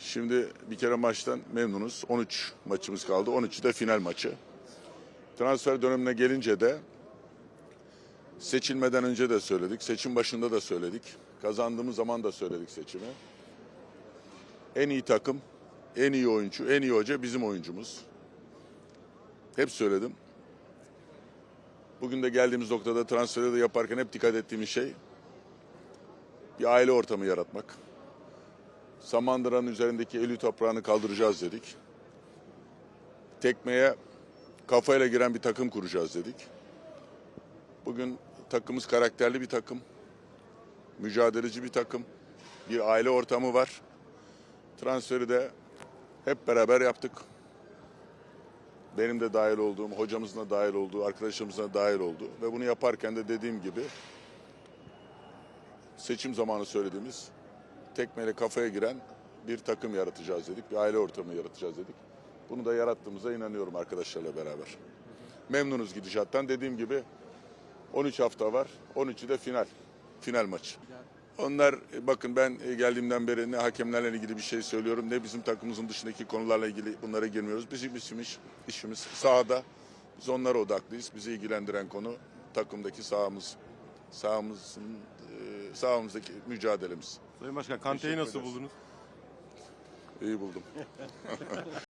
Şimdi bir kere maçtan memnunuz. 13 maçımız kaldı. 13'ü de final maçı. Transfer dönemine gelince de seçilmeden önce de söyledik. Seçim başında da söyledik. Kazandığımız zaman da söyledik seçimi. En iyi takım, en iyi oyuncu, en iyi hoca bizim oyuncumuz. Hep söyledim. Bugün de geldiğimiz noktada transferi de yaparken hep dikkat ettiğimiz şey bir aile ortamı yaratmak. Samandıra'nın üzerindeki eli toprağını kaldıracağız dedik. Tekmeye kafayla giren bir takım kuracağız dedik. Bugün takımımız karakterli bir takım. Mücadeleci bir takım. Bir aile ortamı var. Transferi de hep beraber yaptık. Benim de dahil olduğum, hocamızın da dahil olduğu, arkadaşımızın da dahil olduğu ve bunu yaparken de dediğim gibi seçim zamanı söylediğimiz tekmeyle kafaya giren bir takım yaratacağız dedik. Bir aile ortamı yaratacağız dedik. Bunu da yarattığımıza inanıyorum arkadaşlarla beraber. Memnunuz gidişattan. Dediğim gibi 13 hafta var. 13'ü de final. Final maçı. Onlar bakın ben geldiğimden beri ne hakemlerle ilgili bir şey söylüyorum ne bizim takımımızın dışındaki konularla ilgili bunlara girmiyoruz. Bizim işimiz, işimiz sahada. Biz onlara odaklıyız. Bizi ilgilendiren konu takımdaki sahamız. Sahamızın e, sahamızdaki mücadelemiz. Sayın Başkan Kante'yi nasıl buldunuz? İyi buldum.